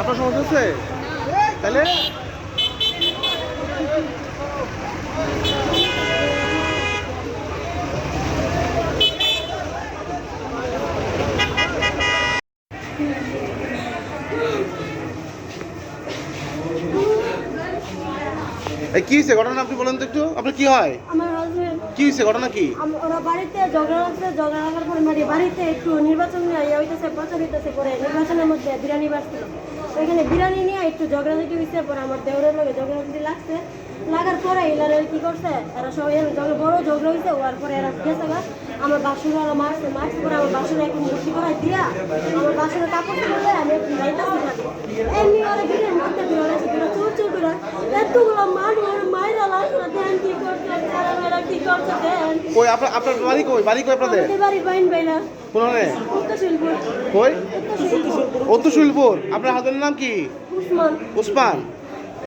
আপনার সমস্যা হচ্ছে? তাহলে? কি হয়েছে? ঘটনা আপনি বলেন তো একটু। আপনার কি হয়? আমার কি হয়েছে ঘটনা কি? ওরা বাড়িতে ঝগড়া লাগছে ঝগড়া লাগার পরে মানে বাড়িতে একটু নির্বাচন নিয়ে ইয়ে হইতেছে প্রচার হইতেছে পরে নির্বাচনের মধ্যে বিরিয়ানি বাড়ছিল ওইখানে বিরিয়ানি নিয়ে একটু ঝগড়া ঝাঁটি হয়েছে পরে আমার দেওরের লগে ঝগড়া ঝাঁটি লাগছে। লাগার পরে এলারে কি করছে, এরা সবাই এর ঝগড়া বড় ঝগড়া হয়েছে ওর পরে এরা গেছে গা। আমার বাসুর ওরা মারছে মারছে, পরে আমার বাসুর এখন ভর্তি করাই দিয়া, আমার বাসুরের কাপড় করলে আমি একটু যাইতেছি এমনি ওরা বিরিয়ানি মধ্যে বিরিয়ানি আছে তোরা করে, এতগুলো মানুষ মাইরা লাগছে কি করছে করছে দেন কই? আপনার আপনার বাড়ি কই? বাড়ি কই আপনাদের? আমাদের বাড়ি বাইন বাইরা কোনখানে? উত্তরশীলপুর কই? অন্তুশৈলপুর আপনার হাজবেন্ডের নাম কি? উসমান।